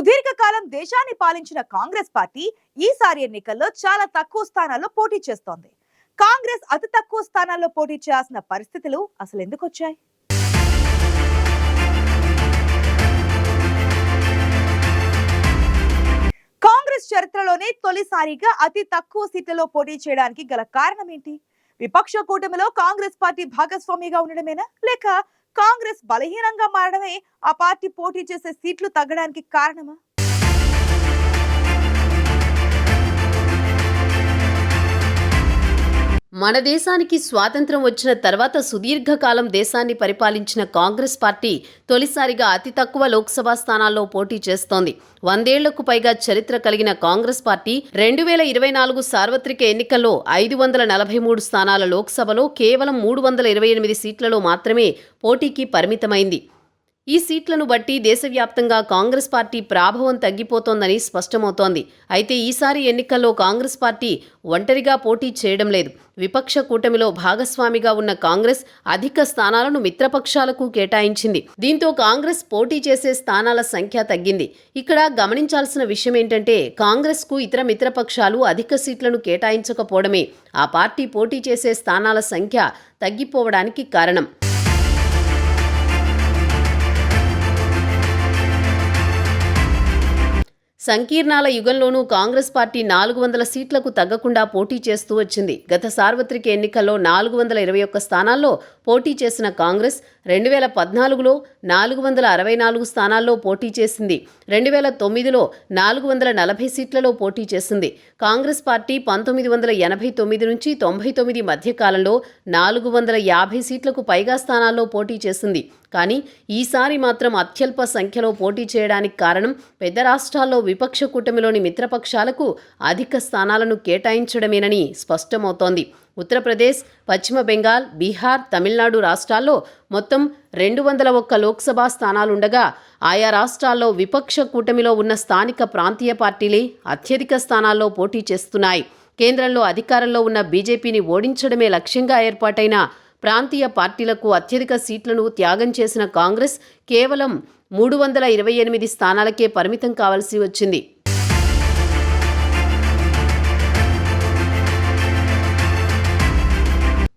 సుదీర్ఘకాలం దేశాన్ని పాలించిన కాంగ్రెస్ పార్టీ ఈసారి ఎన్నికల్లో చాలా తక్కువ స్థానాల్లో పోటీ చేస్తోంది. కాంగ్రెస్ అతి తక్కువ స్థానాల్లో పోటీ చేయాల్సిన పరిస్థితులు అసలు ఎందుకు వచ్చాయి? కాంగ్రెస్ చరిత్రలోనే తొలిసారిగా అతి తక్కువ సీట్లలో పోటీ చేయడానికి గల కారణం ఏంటి? విపక్ష కూటమిలో కాంగ్రెస్ పార్టీ భాగస్వామిగా ఉండడమేనా? లేక కాంగ్రెస్ బలహీనంగా మారడమే ఆ పార్టీ పోటీ చేసే సీట్లు తగ్గడానికి కారణమా? మన దేశానికి స్వాతంత్రం వచ్చిన తర్వాత సుదీర్ఘకాలం దేశాన్ని పరిపాలించిన కాంగ్రెస్ పార్టీ తొలిసారిగా అతి తక్కువ లోక్సభ స్థానాల్లో పోటీ చేస్తోంది. వందేళ్ళకు పైగా చరిత్ర కలిగిన కాంగ్రెస్ పార్టీ రెండు వేల ఇరవై నాలుగు సార్వత్రిక ఎన్నికల్లో ఐదు వందల నలభై మూడు స్థానాల లోక్సభలో కేవలం మూడు వందల ఇరవై ఎనిమిది సీట్లలో మాత్రమే పోటీకి పరిమితమైంది. ఈ సీట్లను బట్టి దేశవ్యాప్తంగా కాంగ్రెస్ పార్టీ ప్రాభవం తగ్గిపోతోందని స్పష్టమవుతోంది. అయితే ఈసారి ఎన్నికల్లో కాంగ్రెస్ పార్టీ ఒంటరిగా పోటీ చేయడం లేదు. విపక్ష కూటమిలో భాగస్వామిగా ఉన్న కాంగ్రెస్ అధిక స్థానాలను మిత్రపక్షాలకు కేటాయించింది. దీంతో కాంగ్రెస్ పోటీ చేసే స్థానాల సంఖ్య తగ్గింది. ఇక్కడ గమనించాల్సిన విషయం ఏంటంటే కాంగ్రెస్కు ఇతర మిత్రపక్షాలు అధిక సీట్లను కేటాయించకపోవడమే. ఆ పార్టీ పోటీ చేసే స్థానాల సంఖ్య తగ్గిపోవడానికి కారణం. సంకీర్ణాల యుగంలోనూ కాంగ్రెస్ పార్టీ నాలుగు వందల సీట్లకు తగ్గకుండా పోటీ చేస్తూ వచ్చింది. గత సార్వత్రిక ఎన్నికల్లో నాలుగు వందల ఇరవై ఒక్క స్థానాల్లో పోటీ చేసిన కాంగ్రెస్ రెండు వేల పద్నాలుగులో నాలుగు వందల అరవై నాలుగు స్థానాల్లో పోటీ చేసింది. రెండు వేల తొమ్మిదిలో నాలుగు వందల నలభై సీట్లలో పోటీ చేసింది. కాంగ్రెస్ పార్టీ పంతొమ్మిది వందల ఎనభై తొమ్మిది నుంచి తొంభై తొమ్మిది మధ్యకాలంలో నాలుగు వందల యాభై సీట్లకు పైగా స్థానాల్లో పోటీ చేసింది. కానీ ఈసారి మాత్రం అత్యల్ప సంఖ్యలో పోటీ చేయడానికి కారణం పెద్ద రాష్ట్రాల్లో విపక్ష కూటమిలోని మిత్రపక్షాలకు అధిక స్థానాలను కేటాయించడమేనని స్పష్టమవుతోంది. ఉత్తరప్రదేశ్ పశ్చిమ బెంగాల్ బీహార్ తమిళనాడు రాష్ట్రాల్లో మొత్తం రెండు వందల ఒక్క లోక్సభ స్థానాలుండగా ఆయా రాష్ట్రాల్లో విపక్ష కూటమిలో ఉన్న స్థానిక ప్రాంతీయ పార్టీలే అత్యధిక స్థానాల్లో పోటీ చేస్తున్నాయి. కేంద్రంలో అధికారంలో ఉన్న బీజేపీని ఓడించడమే లక్ష్యంగా ఏర్పాటైన ప్రాంతీయ పార్టీలకు అత్యధిక సీట్లను త్యాగం చేసిన కాంగ్రెస్ కేవలం మూడు వందల ఇరవై ఎనిమిది స్థానాలకే పరిమితం కావాల్సి వచ్చింది.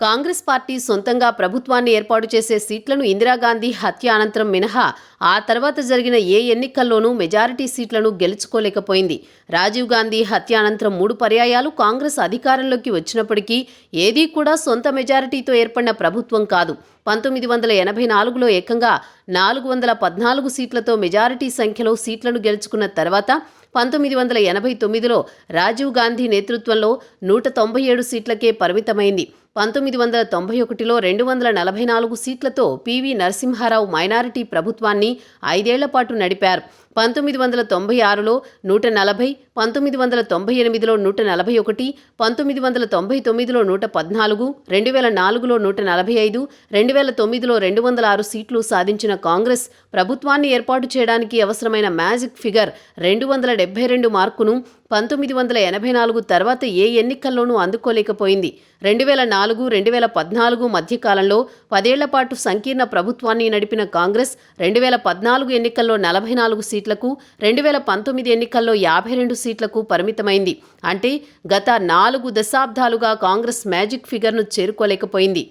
కాంగ్రెస్ పార్టీ సొంతంగా ప్రభుత్వాన్ని ఏర్పాటు చేసే సీట్లను ఇందిరాగాంధీ హత్య అనంతరం మినహా ఆ తర్వాత జరిగిన ఏ ఎన్నికల్లోనూ మెజారిటీ సీట్లను గెలుచుకోలేకపోయింది. రాజీవ్ గాంధీ హత్య అనంతరం మూడు పర్యాయాలు కాంగ్రెస్ అధికారంలోకి వచ్చినప్పటికీ ఏదీ కూడా సొంత మెజారిటీతో ఏర్పడిన ప్రభుత్వం కాదు. పంతొమ్మిది వందల ఎనభై నాలుగులో ఏకంగా నాలుగు వందల పద్నాలుగు సీట్లతో మెజారిటీ సంఖ్యలో సీట్లను గెలుచుకున్న తర్వాత పంతొమ్మిది వందల ఎనభై తొమ్మిదిలో రాజీవ్ గాంధీ నేతృత్వంలో నూట తొంభై ఏడు సీట్లకే పరిమితమైంది. పంతొమ్మిది వందల తొంభై ఒకటిలో రెండు వందల నలభై నాలుగు సీట్లతో పివి నరసింహారావు మైనారిటీ ప్రభుత్వాన్ని ఐదేళ్ళ పాటు నడిపారు. పంతొమ్మిది వందల తొంభై ఆరులో నూట నలభై పంతొమ్మిది వందల తొంభై ఎనిమిదిలో నూట నలభై ఒకటి పంతొమ్మిది వందల తొంభై తొమ్మిదిలో నూట పద్నాలుగు రెండు వేల నాలుగులో నూట నలభై ఐదు రెండు వేల తొమ్మిదిలో రెండు వందల ఆరు సీట్లు సాధించిన కాంగ్రెస్ ప్రభుత్వాన్ని ఏర్పాటు చేయడానికి అవసరమైన మ్యాజిక్ ఫిగర్ రెండు వందల డెబ్బై రెండు మార్కును పంతొమ్మిది వందల ఎనభై నాలుగు తర్వాత ఏ ఎన్నికల్లోనూ అందుకోలేకపోయింది. రెండు వేల నాలుగు రెండు వేల పద్నాలుగు మధ్యకాలంలో పదేళ్ళ పాటు సంకీర్ణ ప్రభుత్వాన్ని నడిపిన కాంగ్రెస్ రెండు వేల పద్నాలుగు ఎన్నికల్లో నలభై నాలుగు సీట్లకు రెండు వేల పంతొమ్మిది ఎన్నికల్లో యాభై రెండు సీట్లకు పరిమితమైంది. అంటే గత నాలుగు దశాబ్దాలుగా కాంగ్రెస్ మ్యాజిక్ ఫిగర్ను చేరుకోలేకపోయింది.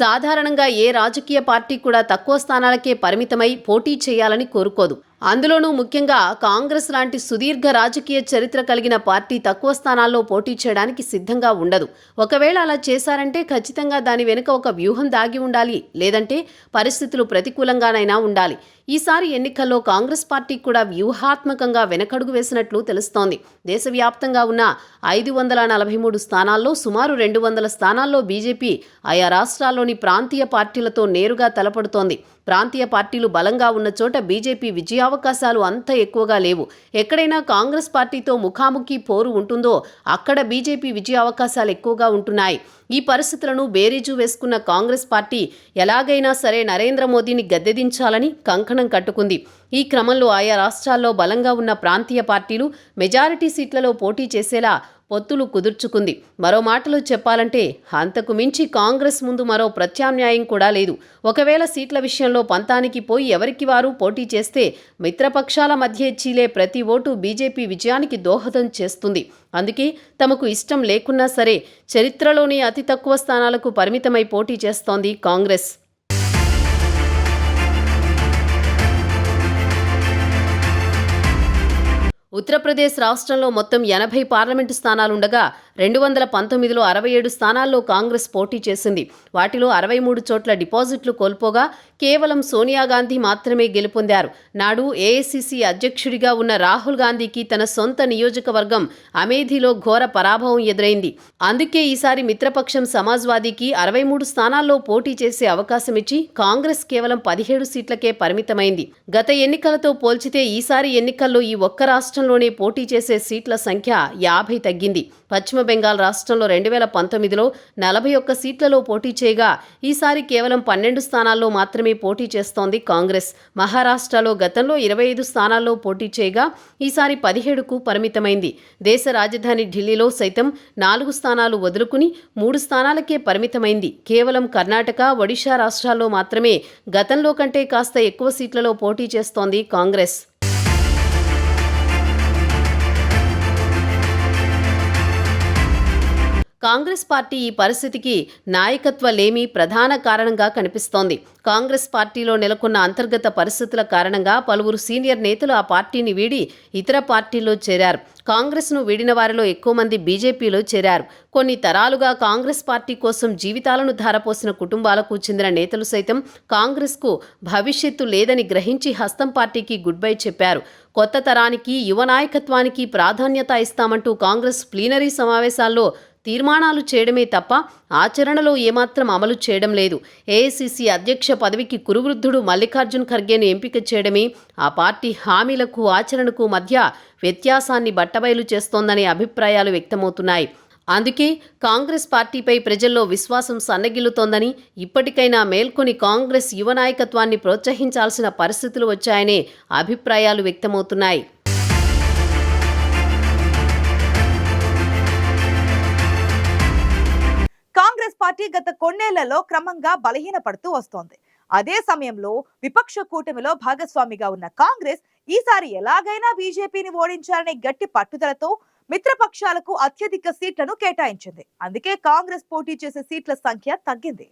సాధారణంగా ఏ రాజకీయ పార్టీ కూడా తక్కువ స్థానాలకే పరిమితమై పోటీ చేయాలని కోరుకోదు. అందులోనూ ముఖ్యంగా కాంగ్రెస్ లాంటి సుదీర్ఘ రాజకీయ చరిత్ర కలిగిన పార్టీ తక్కువ స్థానాల్లో పోటీ చేయడానికి సిద్ధంగా ఉండదు. ఒకవేళ అలా చేశారంటే ఖచ్చితంగా దాని వెనుక ఒక వ్యూహం దాగి ఉండాలి. లేదంటే పరిస్థితులు ప్రతికూలంగానైనా ఉండాలి. ఈసారి ఎన్నికల్లో కాంగ్రెస్ పార్టీ కూడా వ్యూహాత్మకంగా వెనకడుగు వేసినట్లు తెలుస్తోంది. దేశవ్యాప్తంగా ఉన్న ఐదు వందల నలభై మూడు స్థానాల్లో సుమారు రెండు వందల స్థానాల్లో బీజేపీ ఆయా రాష్ట్రాల్లోని ప్రాంతీయ పార్టీలతో నేరుగా తలపడుతోంది. ప్రాంతీయ పార్టీలు బలంగా ఉన్న చోట బీజేపీ విజయావకాశాలు అంత ఎక్కువగా లేవు. ఎక్కడైనా కాంగ్రెస్ పార్టీతో ముఖాముఖి పోరు ఉంటుందో అక్కడ బీజేపీ విజయావకాశాలు ఎక్కువగా ఉంటున్నాయి. ఈ పరిస్థితులను బేరీజు వేసుకున్న కాంగ్రెస్ పార్టీ ఎలాగైనా సరే నరేంద్ర మోదీని గద్దెదించాలని కంకణం కట్టుకుంది. ఈ క్రమంలో ఆయా రాష్ట్రాల్లో బలంగా ఉన్న ప్రాంతీయ పార్టీలు మెజారిటీ సీట్లలో పోటీ చేసేలా పొత్తులు కుదుర్చుకుంది. మరో మాటలు చెప్పాలంటే అంతకు మించి కాంగ్రెస్ ముందు మరో ప్రత్యామ్నాయం కూడా లేదు. ఒకవేళ సీట్ల విషయంలో పంతానికి పోయి ఎవరికి వారు పోటీ చేస్తే మిత్రపక్షాల మధ్య చీలే ప్రతి ఓటు బీజేపీ విజయానికి దోహదం చేస్తుంది. అందుకే తమకు ఇష్టం లేకున్నా సరే చరిత్రలోని అతి తక్కువ స్థానాలకు పరిమితమై పోటీ చేస్తోంది కాంగ్రెస్. ఉత్తరప్రదేశ్ రాష్ట్రంలో మొత్తం ఎనభై పార్లమెంటు స్థానాలుండగా రెండు వందల పంతొమ్మిదిలో అరవై ఏడు స్థానాల్లో కాంగ్రెస్ పోటీ చేసింది. వాటిలో అరవై మూడు చోట్ల డిపాజిట్లు కోల్పోగా కేవలం సోనియా గాంధీ మాత్రమే గెలుపొందారు. నాడు ఏఐసిసి అధ్యక్షుడిగా ఉన్న రాహుల్ గాంధీకి తన సొంత నియోజకవర్గం అమేధిలో ఘోర పరాభవం ఎదురైంది. అందుకే ఈసారి మిత్రపక్షం సమాజ్వాదీకి అరవై మూడు స్థానాల్లో పోటీ చేసే అవకాశం ఇచ్చి కాంగ్రెస్ కేవలం పదిహేడు సీట్లకే పరిమితమైంది. గత ఎన్నికలతో పోల్చితే ఈసారి ఎన్నికల్లో ఈ ఒక్క రాష్ట్రంలోనే పోటీ చేసే సీట్ల సంఖ్య యాభై తగ్గింది. పశ్చిమ బెంగాల్ రాష్ట్రంలో రెండు వేల పంతొమ్మిదిలో నలభై ఒక్క సీట్లలో పోటీ చేయగా ఈసారి కేవలం పన్నెండు స్థానాల్లో మాత్రమే పోటీ చేస్తోంది కాంగ్రెస్. మహారాష్ట్రలో గతంలో ఇరవై ఐదు స్థానాల్లో పోటీ చేయగా ఈసారి పదిహేడుకు పరిమితమైంది. దేశ రాజధాని ఢిల్లీలో సైతం నాలుగు స్థానాలు వదులుకుని మూడు స్థానాలకే పరిమితమైంది. కేవలం కర్ణాటక ఒడిశా రాష్ట్రాల్లో మాత్రమే గతంలో కంటే కాస్త ఎక్కువ సీట్లలో పోటీ చేస్తోంది కాంగ్రెస్. కాంగ్రెస్ పార్టీ ఈ పరిస్థితికి నాయకత్వలేమి ప్రధాన కారణంగా కనిపిస్తోంది. కాంగ్రెస్ పార్టీలో నెలకొన్న అంతర్గత పరిస్థితుల కారణంగా పలువురు సీనియర్ నేతలు ఆ పార్టీని వీడి ఇతర పార్టీల్లో చేరారు. కాంగ్రెస్ను వీడిన వారిలో ఎక్కువ మంది బీజేపీలో చేరారు. కొన్ని తరాలుగా కాంగ్రెస్ పార్టీ కోసం జీవితాలను ధారపోసిన కుటుంబాలకు చెందిన నేతలు సైతం కాంగ్రెస్కు భవిష్యత్తు లేదని గ్రహించి హస్తం పార్టీకి గుడ్ బై చెప్పారు. కొత్త తరానికి యువ నాయకత్వానికి ప్రాధాన్యత ఇస్తామంటూ కాంగ్రెస్ ప్లీనరీ సమావేశాల్లో తీర్మానాలు చేయడమే తప్ప ఆచరణలో ఏమాత్రం అమలు చేయడం లేదు. ఏఐసిసి అధ్యక్ష పదవికి కురువృద్ధుడు మల్లికార్జున్ ఖర్గేను ఎంపిక చేయడమే ఆ పార్టీ హామీలకు ఆచరణకు మధ్య వ్యత్యాసాన్ని బట్టబయలు చేస్తోందనే అభిప్రాయాలు వ్యక్తమవుతున్నాయి. అందుకే కాంగ్రెస్ పార్టీపై ప్రజల్లో విశ్వాసం సన్నగిల్లుతోందని ఇప్పటికైనా మేల్కొని కాంగ్రెస్ యువ నాయకత్వాన్ని ప్రోత్సహించాల్సిన పరిస్థితులు వచ్చాయనే అభిప్రాయాలు వ్యక్తమవుతున్నాయి. పార్టీ గత కొన్నేళ్ళలో క్రమంగా బలహీనపడుతూ వస్తోంది. అదే సమయంలో విపక్ష కూటమిలో భాగస్వామిగా ఉన్న కాంగ్రెస్ ఈసారి ఎలాగైనా బీజేపీని ఓడించాలనే గట్టి పట్టుదలతో మిత్రపక్షాలకు అత్యధిక సీట్లను కేటాయించింది. అందుకే కాంగ్రెస్ పోటీ చేసే సీట్ల సంఖ్య తగ్గింది.